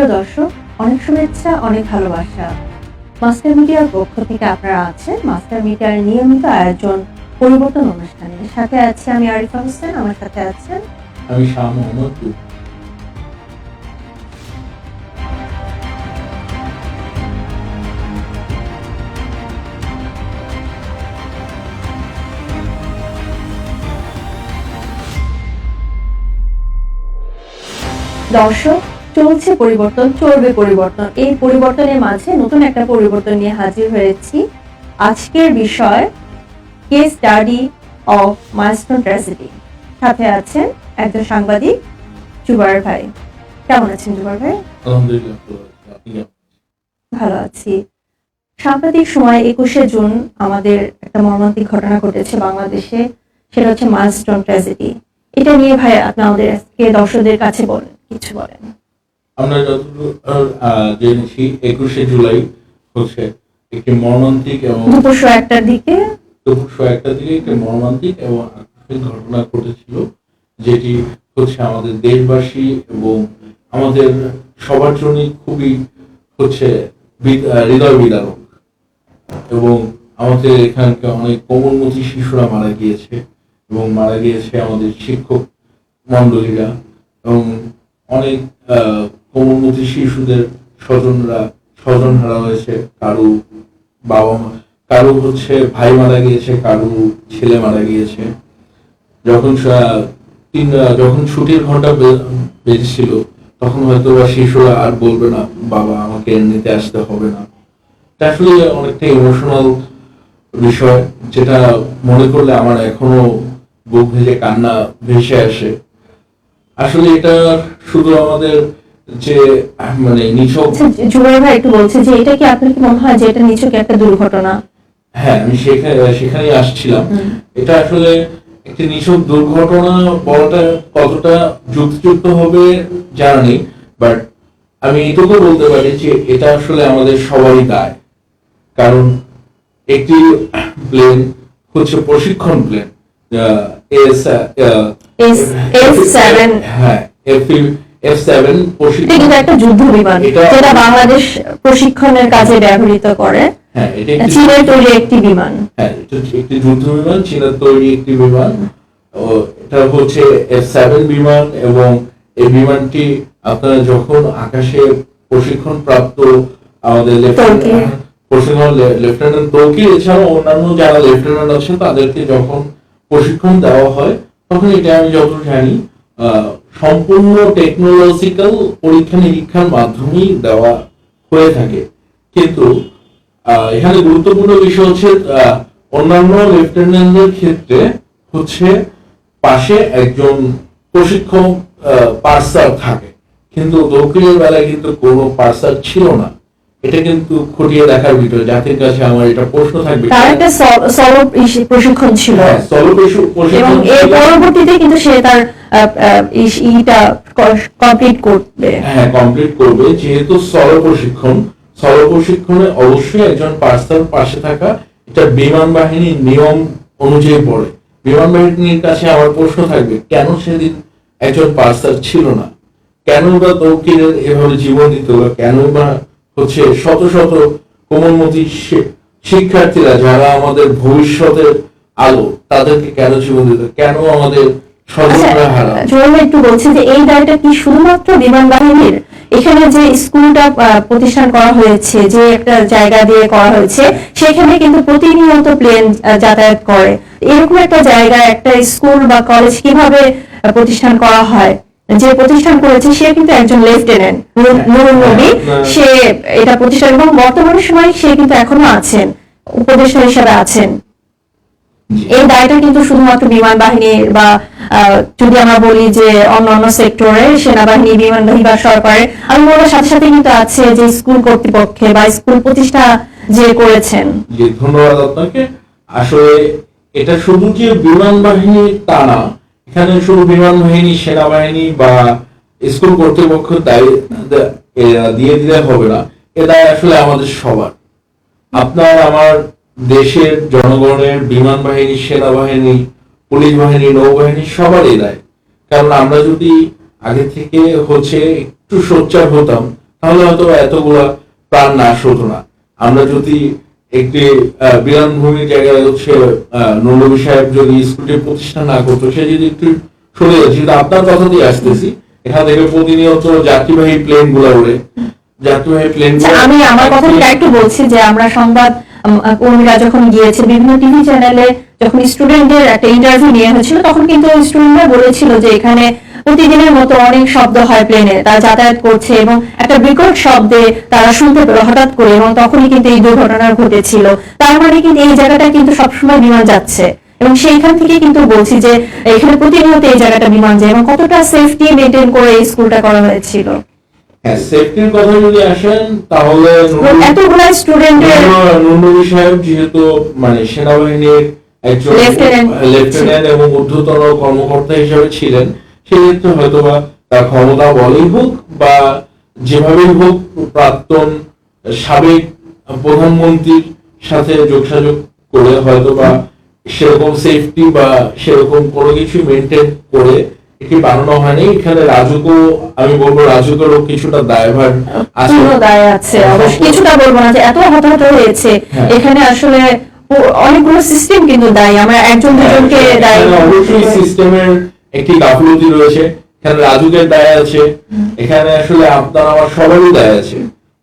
প্রিয় দর্শক অনেক শুভেচ্ছা অনেক ভালোবাসা। মাস্টার মিডিয়ার পক্ষ থেকে আপনারা আছেন। মাস্টার মিডিয়ার নিয়মিত আয়োজন পরিবর্তন অনুষ্ঠানে সাথে আছে আমি আরিফা হোসেন আমার সাথে আছেন আমি শাহ মোহাম্মদ দর্শক চলছে পরিবর্তন চলবে পরিবর্তন। এই পরিবর্তনের মাঝে নতুন একটা পরিবর্তন নিয়ে হাজির হয়েছি। আজকের বিষয় case study of milestone tragedy সাথে আছেন একজন সাংবাদিক জুবার ভাই। কেমন আছেন জুবার ভাই? আলহামদুলিল্লাহ ভালো আছি। ভালো সাম্প্রতিক সময় একুশে জুন আমাদের একটা মর্মান্তিক ঘটনা ঘটেছে বাংলাদেশে। সেটা হচ্ছে মাইলস্টোন ট্র্যাজেডি এটা নিয়ে ভাই আপনি আমাদের দর্শকদের কাছে বলেন কিছু বলেন। আমরা আহ, জেনেছি একুশে জুলাই হচ্ছে একটি মর্মান্তিক এবং দুপুর একটার দিকে। দুপুর একটা দিকে একটি মর্মান্তিক এবং আকস্মিক ঘটনা ঘটেছিল যেটি হচ্ছে আমাদের দেশবাসী এবং আমাদের সবার জন্যই খুবই হচ্ছে হৃদয় বিদারক। এবং আমাদের এখানকার অনেক কোমলমতি শিশুরা মারা গিয়েছে এবং মারা গিয়েছে আমাদের শিক্ষক মন্ডলীরা এবং অনেক আহ, কোমলমতি শিশুদের স্বজনরা স্বজন হারা হয়েছে কারও বাবা মা। কারও হচ্ছে ভাই মারা গিয়েছে, কারও ছেলে মারা গিয়েছে। যখন তিন, যখন ছুটির ঘণ্টা বেজেছিল, তখন হয়তো বা শিশুরা আর বলবে না, বাবা, আমাকে নিতে আসতে হবে না। এটা আসলে অনেকটা ইমোশনাল বিষয়, যেটা মনে করলে আমার এখনও বুক ভেজে কান্না ভেসে আসে। আসলে এটা শুধু আমাদের যে মানে নিছক আচ্ছা জুবাই ভাই একটু বলছে যে এটা কি আপনার কি মনে হয় যে এটা নিছক একটা দুর্ঘটনা? হ্যাঁ আমি সেখানে সেখানেই আসছিলাম। এটা আসলে একটি নিছক দুর্ঘটনা বলাটা কতটা যুক্তিযুক্ত হবে জানা নেই বাট আমি এটুকু বলতে পারি যে এটা আসলে আমাদের সবারই দায়। কারণ একটি প্লেন হচ্ছে প্রশিক্ষণ প্লেন এস S- F7 হ্যাঁ একটা যুদ্ধ বিমান যেটা বাংলাদেশ প্রশিক্ষণের কাজে ব্যবহৃত করে। হ্যাঁ একটি চীনের তৈরি একটি বিমান। হ্যাঁ একটি যুদ্ধ বিমান চীনের তৈরি একটি বিমান। ও এটা হচ্ছে এফ সেভেন বিমান এবং এই বিমানটি আপনারা যখন আকাশে প্রশিক্ষণ প্রাপ্ত আমাদের। প্রশিক্ষণ লেফটেন্যান্ট তৌকির এছাড়াও অন্যান্য যারা লেফটেন্যান্ট আছে তাদেরকে যখন প্রশিক্ষণ দেওয়া হয় তখন এটা আমি যত জানি আহ, সম্পূর্ণ টেকনোলজিক্যাল পরীক্ষা নিরীক্ষার মাধ্যমেই দেওয়া হয়ে থাকে। কিন্তু এখানে গুরুত্বপূর্ণ বিষয় হচ্ছে অন্যান্য লেফটেন্যান্টদের ক্ষেত্রে হচ্ছে পাশে একজন প্রশিক্ষক পার্সার থাকে। কিন্তু দক্ষিণের বেলায় কিন্তু কোনো পার্সার ছিল না। এটা কিন্তু খতিয়ে দেখার বিষয় জাতির কাছে আমার এটা প্রশ্ন থাকবে। তার একটা সলভ প্রশিক্ষণ ছিল। হ্যাঁ, স্থল প্রশি- এবং প্রশিক্ষণ এর পরবর্তীতে কিন্তু সে তার ইটা কমপ্লিট করবে। হ্যাঁ কমপ্লিট করবে। যেহেতু স্থল প্রশিক্ষণ স্থল প্রশিক্ষণে অবশ্যই একজন পার্সার পাশে থাকা এটা বিমান বাহিনীর নিয়ম অনুযায়ী পড়ে। বিমান বাহিনীর কাছে আমার প্রশ্ন থাকবে কেন সেদিন একজন পার্সার ছিল না? কেন বা তৌকিরের এভাবে জীবন দিত বা কেন বা হচ্ছে শত শত কোমলমতি শিক্ষার্থীরা যারা আমাদের ভবিষ্যতের আলো তাদেরকে কেন জীবন দিত কেন আমাদের আচ্ছা একটু বলছে যে এই দায়টা কি শুধুমাত্র বিমান বাহিনীর? এখানে যে স্কুলটা প্রতিষ্ঠান করা হয়েছে যে একটা জায়গা দিয়ে করা হয়েছে সেখানে কিন্তু প্রতিনিয়ত প্লেন যাতায়াত করে। এরকম একটা জায়গা একটা স্কুল বা কলেজ কীভাবে প্রতিষ্ঠান করা হয়? যে প্রতিষ্ঠান করেছে সে কিন্তু একজন লেফটেন্যান্ট। নুরুল নবী হ্যাঁ। সে এটা প্রতিষ্ঠান এবং বর্তমানে সময় সে কিন্তু এখনও আছেন উপদেষ্টা হিসাবে আছেন। এই দায়টা কিন্তু শুধুমাত্র বিমান বাহিনীর বা যদি আমরা বলি যে অন্যান্য সেক্টরে সেনাবাহিনী বিমান বাহিনী বা সরকারের আমি বলার সাথে সাথে কিন্তু আছে যে স্কুল কর্তৃপক্ষে বা স্কুল প্রতিষ্ঠা যে করেছেন। ধন্যবাদ আপনাকে। আসলে এটা শুধু যে বিমান বাহিনী তা না এখানে শুধু বিমান বাহিনী সেনাবাহিনী বা স্কুল কর্তৃপক্ষ দায়ী দিলে হবে না। এ দায় আসলে আমাদের সবার। আপনার আমার দেশের জনগণের বিমান বাহিনী সেনাবাহিনী, পুলিশ বাহিনী, নৌবাহিনী সবারই দায়। কারণ আমরা যদি আগে থেকে হচ্ছে একটু সোচ্চার হতাম, তাহলে হয়তো এতগুলা প্রাণ নাশ হতো না। আমরা যদি একটি বিরানভূমি জায়গায় হচ্ছে নৌলভী সাহেব যদি স্কুলটি প্রতিষ্ঠা না করতো সে যদি একটু সরে যাচ্ছে কিন্তু আপনার কথা দিয়ে আসতেছি। এখান থেকে প্রতিনিয়ত যাত্রীবাহী প্লেনগুলা উড়ে যাত্রীবাহী প্লেন আচ্ছা, আমি আমার কথা একটু বলছি যে আমরা সংবাদ কর্মীরা যখন গিয়েছে বিভিন্ন টিভি চ্যানেলে যখন স্টুডেন্টদের একটা ইন্টারভিউ নিয়ে হয়েছিল তখন কিন্তু স্টুডেন্টরা বলেছিল যে এখানে প্রতিদিনের মতো অনেক শব্দ হয় প্লেনে তারা যাতায়াত করছে এবং একটা বিকট শব্দে তারা শুনতে পেল হঠাৎ করে এবং তখনই কিন্তু এই দুর্ঘটনা ঘটেছিল। তার মানে কিন্তু এই জায়গাটা কিন্তু সবসময় বিমান যাচ্ছে। এবং সেইখান থেকে কিন্তু বলছি যে এখানে প্রতিনিয়ত এই জায়গাটা বিমান যায় এবং কতটা সেফটি মেনটেন করে এই স্কুলটা করা হয়েছিল। হ্যাঁ সেফটির কথা যদি আসেন তাহলে এবং স্টুডেন্টের নুনবী সাহেব যেহেতু মানে সেনাবাহিনীর একজন লেফটেন্যান্ট এবং ঊর্ধ্বতন কর্মকর্তা হিসেবে ছিলেন সেক্ষেত্রে হয়তোবা তার ক্ষমতা বলেই হোক বা যেভাবেই হোক প্রাক্তন সাবেক প্রধানমন্ত্রীর সাথে যোগসাযোগ করে হয়তোবা সেরকম সেফটি বা সেরকম কোনো কিছু মেনটেন করে এটি বানানো হয়নি। এখানে রাজুকও আমি বলব রাজুকেরও কিছুটা দায়ভার আছে। দায় আছে অবশ্য কিছুটা বলব না যে এত হতাহত হয়েছে। হ্যাঁ। এখানে আসলে অনেকগুলো সিস্টেম কিন্তু দায়ী। আমরা একজন দুজনকে দায়ী অবশ্যই সিস্টেমের একটি গাফলতি রয়েছে এখানে রাজুকের দায় আছে এখানে আসলে আপনার আমার সবারই দায় আছে।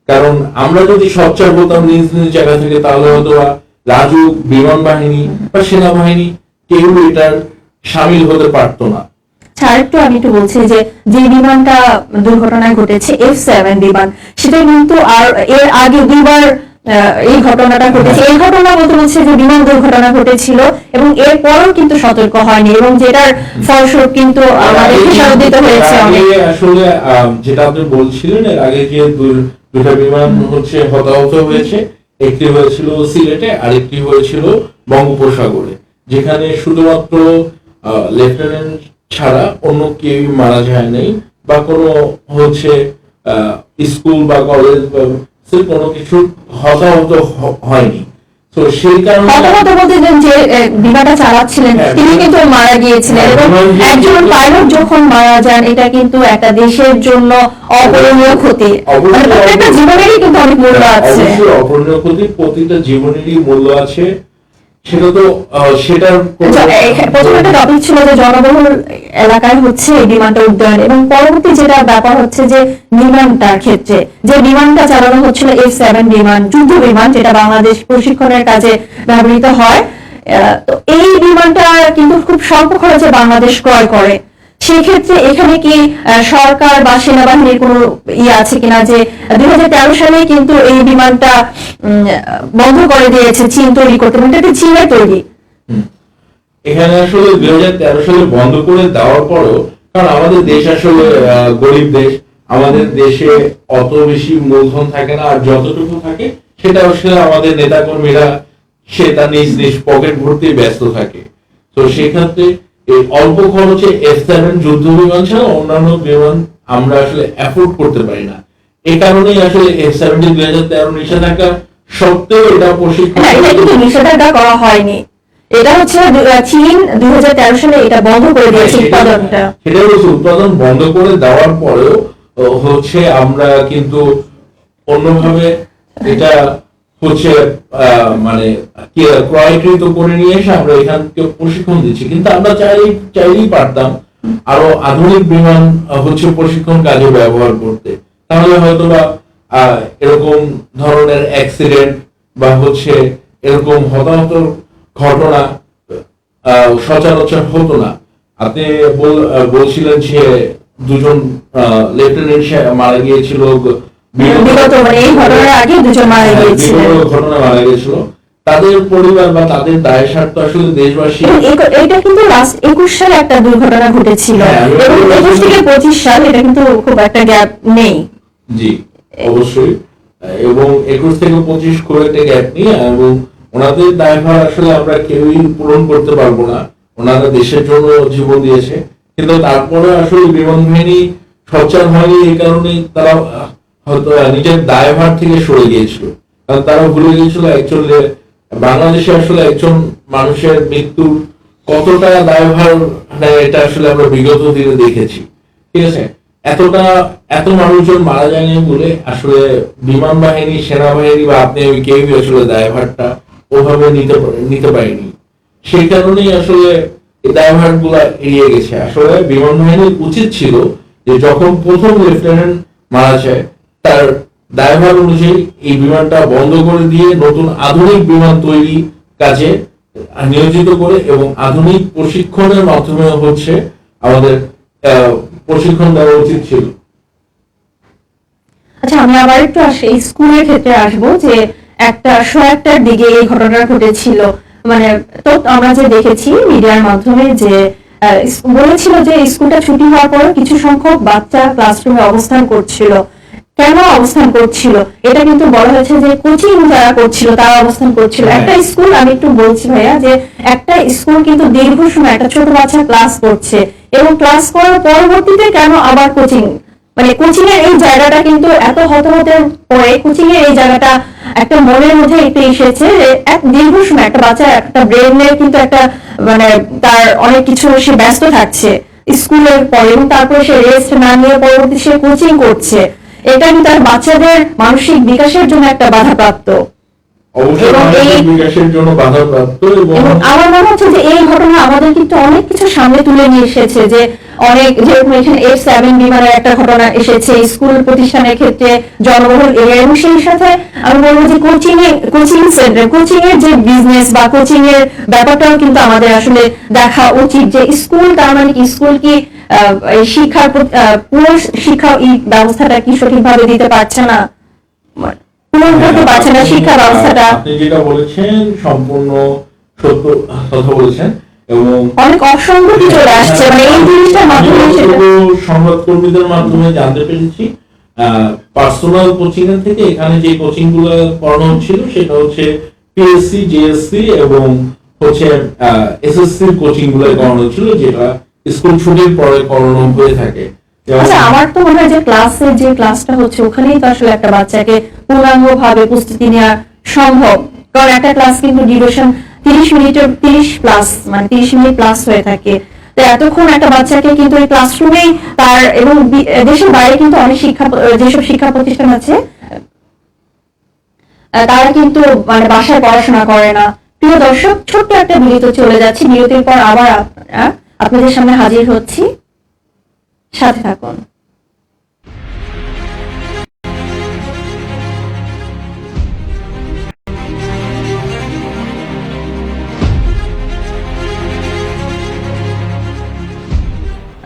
কারণ আমরা যদি সচ্চার হতাম নিজ নিজ জায়গা থেকে তাহলে হয়তো রাজু বিমান বাহিনী বা সেনাবাহিনী কেউ এটার সামিল হতে পারতো না। আচ্ছা, আরেকটু আমি একটু বলছি যে যে বিমানটা দুর্ঘটনায় ঘটেছে এফ সেভেন বিমান সেটা কিন্তু আর এর আগে দুইবার আহ, এই ঘটনাটা ঘটেছে। এই ঘটনা বলতে বলছে যে বিমান দুর্ঘটনা ঘটেছিল এবং এরপরও কিন্তু সতর্ক হয়নি এবং যেটার ফলস্বরূপ কিন্তু আমাদের খেসারত হয়েছে অনেক। আসলে যেটা আপনি বলছিলেন এর আগে যে দুটা বিমান হচ্ছে হতাহত হয়েছে। একটি হয়েছিল সিলেটে আরেকটি হয়েছিল বঙ্গোপসাগরে যেখানে শুধুমাত্র লেফটেন্যান্ট ছাড়া অন্য কেউ মারা যায় নাই বা কোনো হচ্ছে আহ, স্কুল বা কলেজ বা কোনো কিছু হতাহত হয়নি। তো সেই কারণে হতাহত বলতে যে চালাচ্ছিলেন হ্যাঁ, তিনি কিন্তু মারা গিয়েছিলেন হ্যাঁ, এবং একজন পাইলট যখন মারা যান এটা কিন্তু একটা দেশের জন্য অপূরণীয় ক্ষতি। মানে প্রত্যেকটা জীবনেরই কিন্তু অনেক মূল্য আছে। অপূরণীয় ক্ষতি প্রতিটা জীবনেরই মূল্য আছে। সেটা তো সেটার এখা- প্রথম একটা টপিক ছিল যে জনবহুল এলাকায় হচ্ছে এই বিমানটা উড্ডয়ন এবং পরবর্তী যেটা ব্যাপার হচ্ছে যে বিমানটার ক্ষেত্রে, যে বিমানটা চালানো হচ্ছিল এফ সেভেন বিমান, যুদ্ধ বিমান, যেটা বাংলাদেশ প্রশিক্ষণের কাজে ব্যবহৃত হয়। তো এই বিমানটা কিন্তু খুব স্বল্প খরচে বাংলাদেশ ক্রয় করে। সেই ক্ষেত্রে এখানে কি সরকার বা সেনাবাহিনীর কোনো ইয়ে আছে কিনা যে দুই সালে কিন্তু এই বিমানটা বন্ধ করে দিয়েছে চীন তৈরি করতে? মানে এটা চীনের তৈরি। এখানে আসলে দুই হাজার তেরো সালে বন্ধ করে দেওয়ার পরও, কারণ আমাদের দেশ আসলে গরিব দেশ, আমাদের দেশে অত বেশি মূলধন থাকে না, আর যতটুকু থাকে, সেটা আসলে আমাদের নেতাকর্মীরা সে তার নিজ নিজ পকেট ভর্তি ব্যস্ত থাকে। তো সেক্ষেত্রে এই অল্প খরচে এফ সেভেন যুদ্ধ বিমান ছাড়া অন্যান্য বিমান আমরা আসলে অ্যাফোর্ড করতে পারি না। এ কারণেই আসলে এফ সেভেন্টি দুই হাজার তেরো নিষেধাজ্ঞা সত্ত্বেও এটা প্রশিক্ষণ না এটা কিন্তু নিষেধাজ্ঞা করা হয়নি। এটা হচ্ছে চীন দুই সালে এটা বন্ধ করে দিয়েছে উৎপাদনটা। সেটা হচ্ছে উৎপাদন বন্ধ করে দেওয়ার পরেও হচ্ছে আমরা কিন্তু অন্যভাবে এটা হচ্ছে মানে ক্রয়কৃত করে নিয়ে এসে আমরা এখানকে প্রশিক্ষণ দিচ্ছি। কিন্তু আমরা চাইলেই চাইলেই পারতাম আরও আধুনিক বিমান হচ্ছে প্রশিক্ষণ কাজে ব্যবহার করতে। তাহলে হয়তো বা এরকম ধরনের অ্যাক্সিডেন্ট বা হচ্ছে এরকম হতাহত ঘটনা সচরাচর হতো না। আপনি বলছিলেন যে দুজন লেফটেন্যান্ট মারা গিয়েছিল বিগত মানে এই ঘটনার আগে দুজন মারা হ্যাঁ, গিয়েছিলেন ঘটনা মারা গিয়েছিল। তাদের পরিবার বা তাদের দায় স্বার্থ আসলে দেশবাসী এটা কিন্তু লাস্ট একুশ সালে একটা দুর্ঘটনা ঘটেছিল। হ্যাঁ, এবং একুশ থেকে পঁচিশ সাল এটা কিন্তু খুব একটা গ্যাপ নেই। জি অবশ্যই। এবং একুশ থেকে পঁচিশ খুব একটা গ্যাপ নেই এবং ওনাদের দায়ভার আসলে আমরা কেউই পূরণ করতে পারব না। ওনারা দেশের জন্য জীবন দিয়েছে। কিন্তু তারপরে আসলে বিমান বাহিনী সচ্চার হয়নি এই কারণেই তারা হয়তো নিজের দায়ভার থেকে সরে গিয়েছিল। কারণ তারা ভুলে গিয়েছিল অ্যাকচুয়ালি বাংলাদেশে আসলে একজন মানুষের মৃত্যুর কতটা দায়ভার এটা আসলে আমরা বিগত দিনে দেখেছি। ঠিক আছে? এতটা, এত মানুষজন মারা যায়নি বলে আসলে বিমান বাহিনী, সেনাবাহিনী বা আপনি আমি কেউই আসলে দায়ভারটা ওভাবে নিতে নিতে পারিনি। সেই কারণেই আসলে এই দায়ভারগুলা এড়িয়ে গেছে। আসলে বিমান বাহিনীর উচিত ছিল যে যখন প্রথম লেফটেন্যান্ট মারা যায় তার দায়ভার অনুযায়ী এই বিমানটা বন্ধ করে দিয়ে নতুন আধুনিক বিমান তৈরি কাজে নিয়োজিত করে এবং আধুনিক প্রশিক্ষণের মাধ্যমে হচ্ছে আমাদের প্রশিক্ষণ দেওয়া উচিত ছিল। আচ্ছা আমি আবার একটু আসি স্কুলের ক্ষেত্রে আসব যে একটা শো একটার দিকে এই ঘটনা ঘটেছিল। মানে তো আমরা যে দেখেছি মিডিয়ার মাধ্যমে যে বলেছিল যে স্কুলটা ছুটি হওয়ার পর কিছু সংখ্যক বাচ্চা ক্লাসরুমে অবস্থান করছিল। কেন অবস্থান করছিল? এটা কিন্তু বলা হয়েছে যে কোচিং যারা করছিল তারা অবস্থান করছিল। হ্যাঁ। একটা স্কুল আমি একটু বলছি ভাইয়া যে একটা স্কুল কিন্তু দীর্ঘ সময় একটা ছোট বাচ্চা ক্লাস করছে এবং ক্লাস করার পরবর্তীতে কেন আবার কোচিং? মানে কোচিং এর এই জায়গাটা কিন্তু এত হতহতের পরে কোচিং এর এই জায়গাটা একটা মনের মধ্যে একটু এসেছে যে এক দীর্ঘ সময় একটা বাচ্চা একটা ব্রেনের কিন্তু একটা মানে তার অনেক কিছু সে ব্যস্ত থাকছে। স্কুলের পরে এবং তারপরে সে রেস্ট না নিয়ে পরবর্তী সে কোচিং করছে। এটা কিন্তু তার বাচ্চাদের মানসিক বিকাশের জন্য একটা বাধাপ্রাপ্ত। জন্য বাধাপ্রাপ্ত আমার মনে হচ্ছে যে এই ঘটনা আমাদের কিন্তু অনেক কিছু সামনে তুলে নিয়ে এসেছে যে অনেক যেরকম এখানে এফ সেভেন বিমানের একটা ঘটনা এসেছে স্কুল প্রতিষ্ঠানের ক্ষেত্রে জনবহুল এরিয়া এবং সেই সাথে আমি বলব যে কোচিং এর কোচিং সেন্টার কোচিং এর যে বিজনেস বা কোচিং এর ব্যাপারটাও কিন্তু আমাদের আসলে দেখা উচিত যে স্কুল তার মানে কি স্কুল কি শিক্ষার পুরো শিক্ষা এই ব্যবস্থাটা কি সঠিকভাবে দিতে পারছে না? পূরণ পারছে না শিক্ষা ব্যবস্থাটা। আপনি যেটা বলেছেন সম্পূর্ণ সত্য কথা বলেছেন এবং অনেক অসঙ্গতি চলে আসছে মানে এই মাধ্যমে সংবাদ কর্মীদের মাধ্যমে জানতে পেরেছি। পার্সোনাল কোচিং এর থেকে এখানে যে কোচিংগুলো করানো হচ্ছিল সেটা হচ্ছে পিএসসি জেএসসি এবং হচ্ছে এসএসসি কোচিংগুলো করানো হচ্ছিল যেটা স্কুল ছুটির পরে করানো হয়ে থাকে। আচ্ছা আমার তো মনে হয় যে ক্লাসের যে ক্লাসটা হচ্ছে, ওখানেই তো আসলে একটা বাচ্চাকে পূর্ণাঙ্গ ভাবে প্রস্তুতি নেওয়া সম্ভব। কারণ একটা ক্লাস কিন্তু ডিউরেশন তিরিশ মিনিটের, তিরিশ প্লাস মানে তিরিশ মিনিট প্লাস হয়ে থাকে। তো এতক্ষণ একটা বাচ্চাকে কিন্তু এই ক্লাসরুমেই তার এবং দেশের বাইরে কিন্তু অনেক শিক্ষা যেসব শিক্ষা প্রতিষ্ঠান আছে তারা কিন্তু মানে বাসায় পড়াশোনা করে না। প্রিয় দর্শক, ছোট্ট একটা বিরতি চলে যাচ্ছে। বিরতির পর আবার আপনারা আপনাদের সামনে হাজির হচ্ছি। সাথে থাকুন।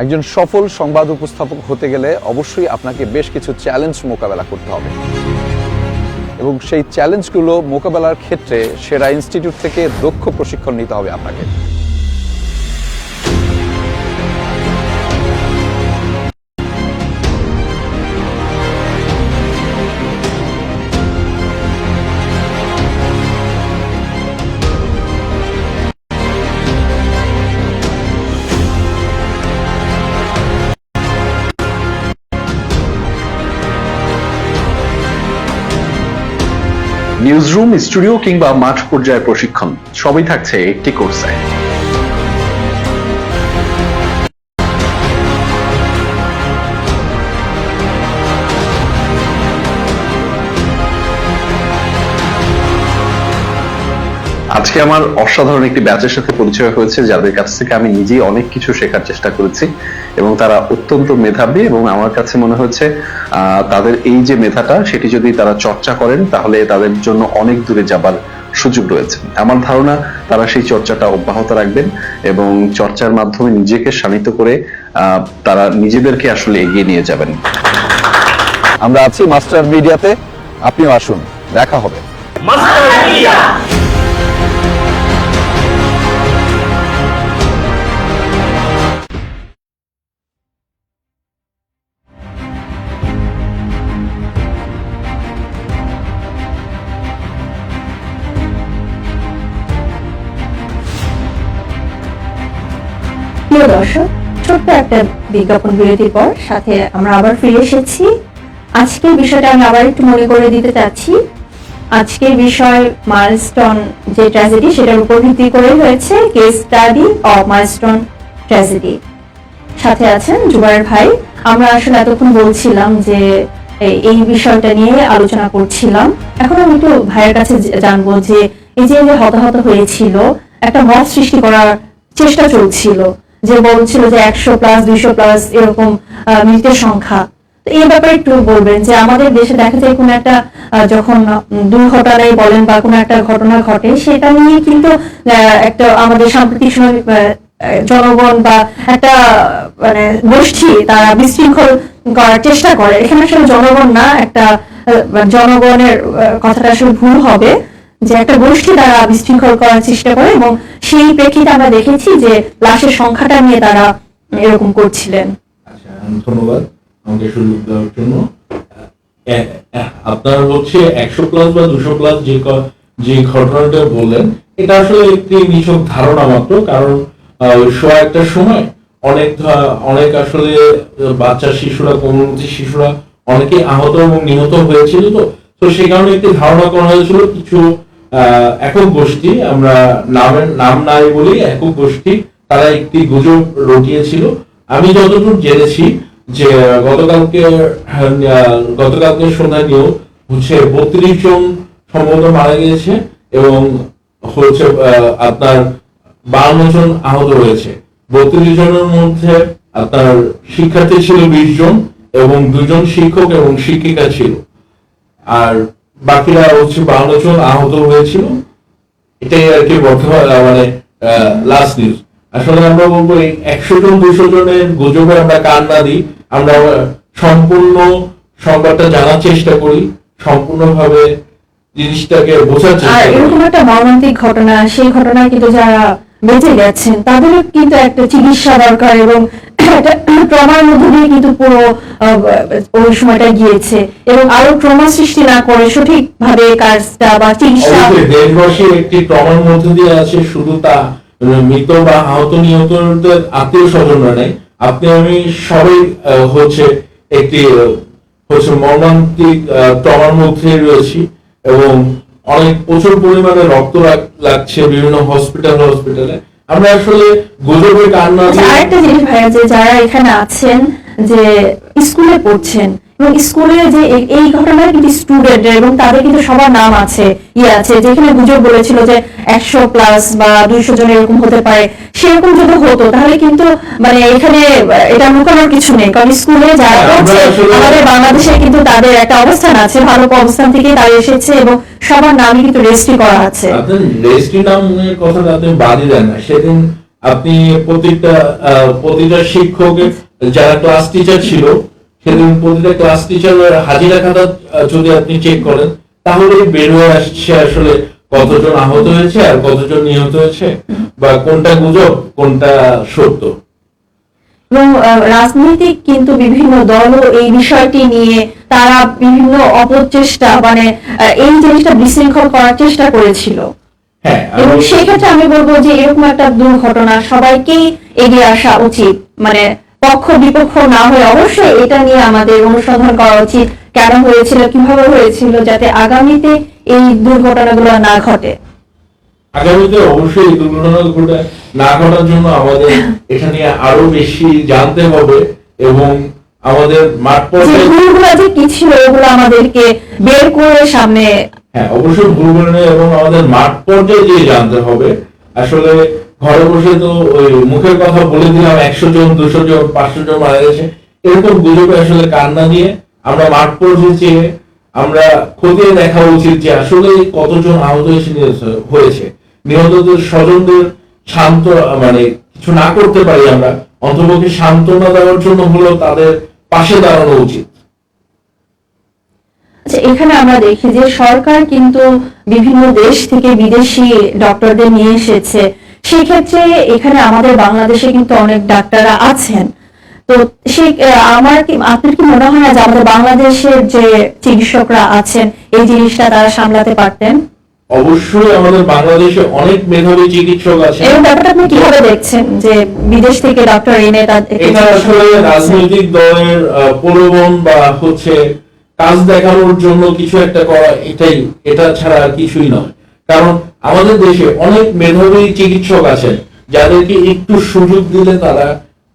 একজন সফল সংবাদ উপস্থাপক হতে গেলে অবশ্যই আপনাকে বেশ কিছু চ্যালেঞ্জ মোকাবেলা করতে হবে। এবং সেই চ্যালেঞ্জগুলো মোকাবেলার ক্ষেত্রে সেরা ইনস্টিটিউট থেকে দক্ষ প্রশিক্ষণ নিতে হবে আপনাকে। নিউজরুম স্টুডিও কিংবা মাঠ পর্যায়ে প্রশিক্ষণ সবই থাকছে একটি কোর্সে আজকে আমার অসাধারণ একটি ব্যাচের সাথে পরিচয় হয়েছে যাদের কাছ থেকে আমি নিজেই অনেক কিছু শেখার চেষ্টা করেছি এবং তারা অত্যন্ত মেধাবী এবং আমার কাছে মনে হচ্ছে আহ, তাদের এই যে মেধাটা সেটি যদি তারা চর্চা করেন তাহলে তাদের জন্য অনেক দূরে যাবার সুযোগ রয়েছে। আমার ধারণা তারা সেই চর্চাটা অব্যাহত রাখবেন এবং চর্চার মাধ্যমে নিজেকে শানিত করে আহ, তারা নিজেদেরকে আসলে এগিয়ে নিয়ে যাবেন। আমরা আছি মাস্টার মিডিয়াতে আপনিও আসুন দেখা হবে। প্রিয় দর্শক, ছোট্ট একটা বিজ্ঞাপন বিরতির পর সাথে আমরা আবার ফিরে এসেছি। আজকের বিষয়টা আমি আবার একটু মনে করে দিতে চাচ্ছি। আজকের বিষয় মাইলস্টোন যে ট্র্যাজেডি সেটার উপর ভিত্তি করে হয়েছে case study of milestone tragedy সাথে আছেন জুবায়ের ভাই। আমরা আসলে এতক্ষণ বলছিলাম যে, এই- বিষয়টা নিয়ে আলোচনা করছিলাম। এখন আমি একটু ভাইয়ের কাছে জানব যে, এই যে হতাহত হয়েছিল, একটা মত সৃষ্টি করার চেষ্টা চলছিল যে বলছিল যে একশো প্লাস দুইশো প্লাস এরকম মৃতের সংখ্যা। তো এই ব্যাপারে একটু বলবেন যে আমাদের দেশে দেখা যায় কোনো একটা যখন উম, দুর্ঘটনাই বলেন বা কোনো একটা ঘটনা ঘটে সেটা নিয়ে কিন্তু একটা আমাদের সাম্প্রতিক সময় জনগণ বা একটা মানে গোষ্ঠী তারা বিশৃঙ্খল করার চেষ্টা করে। এখানে আসলে জনগণ না একটা আহ, জনগণের কথাটা আসলে ভুল হবে। যে একটা গোষ্ঠী তারা বিশৃঙ্খল করার চেষ্টা করে এবং সেই প্রেক্ষিতে আমরা দেখেছি যে লাশের সংখ্যাটা নিয়ে তারা এরকম করছিলেন। আচ্ছা ধন্যবাদ আমাকে সুযোগ দেওয়ার জন্য। আপনার হচ্ছে একশো প্লাস বা দুশো প্লাস যে যে ঘটনাটা বললেন এটা আসলে একটি নিছক ধারণা মাত্র কারণ আহ, সোয়া একটার সময় অনেক অনেক আসলে বাচ্চা শিশুরা কোমলমতি শিশুরা অনেকে আহত এবং নিহত হয়েছিল তো। তো সেই কারণে একটি ধারণা করা হয়েছিল কিছু একক গোষ্ঠী, আমরা নামের নাম নাই বলি একক গোষ্ঠী, তারা একটি গুজব রটিয়েছিল। আমি যতদূর জেনেছি যে গতকালকে গতকালকে সন্ধ্যা নিয়েও হচ্ছে বত্রিশ জন সম্ভবত মারা গিয়েছে এবং হচ্ছে আপনার বাউন্ন জন আহত হয়েছে। বত্রিশ জনের মধ্যে আপনার শিক্ষার্থী ছিল বিশ জন এবং দুজন শিক্ষক এবং শিক্ষিকা ছিল। আর বাকিরা হচ্ছে বাউন্ন জন আহত হয়েছিল। এটাই আর কি বর্তমান মানে লাস্ট নিউজ আসলে আমরা বলব এই একশো জন দুশো জনের গুজবে আমরা কান না দিই। আমরা সম্পূর্ণ সংবাদটা জানার চেষ্টা করি। সম্পূর্ণভাবে জিনিসটাকে বোঝার চেষ্টা এরকম একটা মর্মান্তিক ঘটনা সেই ঘটনায় কিন্তু যারা বেঁচে গেছেন তাদেরও কিন্তু একটা চিকিৎসা দরকার এবং একটা ট্রমার মধ্যে দিয়ে কিন্তু পুরো ওই সময়টা গিয়েছে। এবং আরও ট্রমা সৃষ্টি না করে সঠিক ভাবে কাজটা বা চিকিৎসা দেশবাসী একটি ট্রমার মধ্যে দিয়ে আছে, শুধু তা মৃত বা আহত নিহতদের আত্মীয় স্বজনরা নেই। আপনি, আমি সবাই হচ্ছে একটি, হচ্ছে মর্মান্তিক ট্রমার মধ্যে রয়েছি এবং অনেক প্রচুর পরিমাণে রক্ত লাগ- লাগছে বিভিন্ন হসপিটাল, হসপিটালে। আমরা আসলে গুজবে কান না আচ্ছা আরেকটা জিনিস ভাইয়া যে যারা এখানে আছেন যে স্কুলে পড়ছেন এবং স্কুলে যে এই- ঘটনায় কিন্তু স্টুডেন্ট এবং তাদের কিন্তু সবার নাম আছে ইয়ে আছে যেখানে গুজব বলেছিল যে একশো প্লাস বা দুইশো জন এরকম হতে পারে। সেরকম যদি হতো তাহলে কিন্তু মানে এখানে এটা লুকানোর কিছু নেই কারণ স্কুলে যারা হ্যাঁ, পড়ছে আমাদের বাংলাদেশে কিন্তু তাদের একটা অবস্থান আছে ভালো অবস্থান থেকে তারা এসেছে এবং সবার নামই কিন্তু রেজিস্ট্রি করা আছে। রেজিস্ট্রি নামের কথাটা আপনি বাদই দেন না। সেদিন আপনি প্রতিটা প্রতিটা শিক্ষকের যারা ক্লাস টিচার ছিল সেদিন প্রতিটা ক্লাস টিচারের হাজিরা খাতা যদি আপনি চেক করেন তাহলে বের হয়ে আসছে আসলে কতজন আহত হয়েছে আর কতজন নিহত হয়েছে বা কোনটা গুজব কোনটা সত্য? এবং রাজনৈতিক কিন্তু বিভিন্ন দলও এই বিষয়টি নিয়ে তারা বিভিন্ন অপচেষ্টা মানে এই জিনিসটা বিশৃঙ্খল করার চেষ্টা করেছিল। হ্যাঁ এবং আমি- সেই ক্ষেত্রে আমি বলব যে এরকম একটা দুর্ঘটনা সবাইকেই এগিয়ে আসা উচিত মানে পক্ষ বিপক্ষ না হয়ে অবশ্যই এটা নিয়ে আমাদের অনুসন্ধান করা উচিত। কেন হয়েছিল কীভাবে হয়েছিল যাতে আগামীতে এই দুর্ঘটনাগুলো না ঘটে। আগামীতে অবশ্যই এই দুর্ঘটনা ঘটে না ঘটার জন্য আমাদের এটা নিয়ে আরও বেশি জানতে হবে এবং আমাদের মাঠ পর্যায়ে ভুলগুলো যে কি ছিল ওগুলো আমাদেরকে বের করে সামনে হ্যাঁ অবশ্যই ভুল বলে নেই এবং আমাদের মাঠ পর্যায়ে গিয়ে জানতে হবে। আসলে ঘরে বসে তো ওই মুখের কথা বলে দিলাম, একশো জন, দুশো জন, পাঁচশো জন মারা গেছে। এরকম গুজবে আসলে কান্না দিয়ে আমরা মাঠ পর্যায়ে আমরা খতিয়ে দেখা উচিত যে আসলে কতজন আহত হয়েছে নিহত- নিহতদের স্বজনদের শান্ত মানে কিছু না করতে পারি আমরা, অন্তপক্ষে সান্ত্বনা দেওয়ার জন্য হলেও তাদের পাশে দাঁড়ানো উচিত। আচ্ছা এখানে আমরা দেখি যে সরকার কিন্তু বিভিন্ন দেশ থেকে বিদেশি ডক্টরদের নিয়ে এসেছে। সেক্ষেত্রে এখানে আমাদের বাংলাদেশে কিন্তু অনেক ডাক্তাররা আছেন। তো সেই আমার কি আপনার কি মনে হয় না যে আমাদের বাংলাদেশের যে চিকিৎসকরা আছেন এই জিনিসটা তারা সামলাতে পারতেন? অবশ্যই আমাদের বাংলাদেশে অনেক মেধাবী চিকিৎসক আছে এবং ব্যাপারটা আপনি কীভাবে দেখছেন যে বিদেশ থেকে ডক্টর এনে এটা আসলে রাজনৈতিক দলের প্রলোভন বা হচ্ছে কাজ দেখানোর জন্য কিছু একটা করা এটাই এটা ছাড়া আর কিছুই নয়। কারণ আমাদের দেশে অনেক মেধাবী চিকিৎসক আছেন যাদেরকে একটু সুযোগ দিলে তারা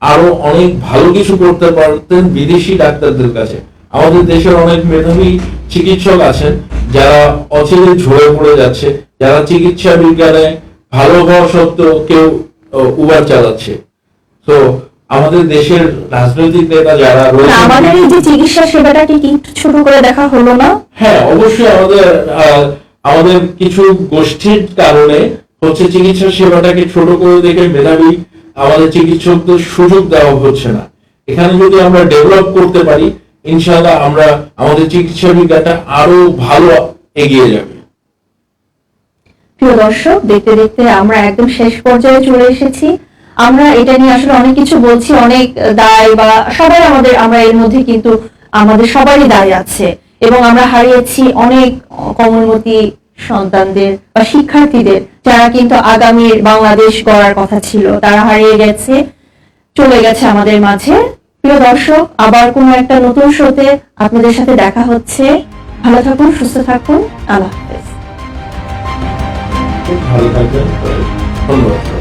আরও অনেক ভালো কিছু করতে পারতেন বিদেশি ডাক্তারদের কাছে। আমাদের দেশের অনেক মেধাবী চিকিৎসক আছেন যারা অচিরে ঝরে পড়ে যাচ্ছে যারা চিকিৎসা বিজ্ঞানে ভালো হওয়া সত্ত্বেও কেউ উবার চালাচ্ছে। তো আমাদের দেশের রাজনৈতিক নেতা যারা না, রয়েছেন আমাদের এই যে চিকিৎসা সেবাটাকে কি ছোট করে দেখা হলো না? হ্যাঁ অবশ্যই আমাদের আহ, আমাদের কিছু গোষ্ঠীর কারণে হচ্ছে চিকিৎসা সেবাটাকে ছোট করে দেখে মেধাবী আমাদের চিকিৎসকদের সুযোগ দেওয়া হচ্ছে না। এখানে যদি আমরা ডেভেলপ করতে পারি, ইনশাআল্লাহ আমরা আমাদের চিকিৎসা বিজ্ঞানটা আরও ভালো এগিয়ে যাবে। প্রিয় দর্শক, দেখতে দেখতে আমরা একদম শেষ পর্যায়ে চলে এসেছি। আমরা এটা নিয়ে আসলে অনেক কিছু বলছি, অনেক দায় বা সবাই আমাদের, আমরা এর মধ্যে কিন্তু আমাদের সবারই দায় আছে। এবং আমরা হারিয়েছি অনেক কমলমতি সন্তানদের বা শিক্ষার্থীদের, যারা কিন্তু আগামীর বাংলাদেশ গড়ার কথা ছিল। তারা হারিয়ে গেছে, চলে গেছে আমাদের মাঝে। প্রিয় দর্শক, আবার কোনো একটা নতুন শোতে আপনাদের সাথে দেখা হচ্ছে। ভালো থাকুন, সুস্থ থাকুন। আল্লাহ হাফেজ। ভালো থাকবেন। ধন্যবাদ।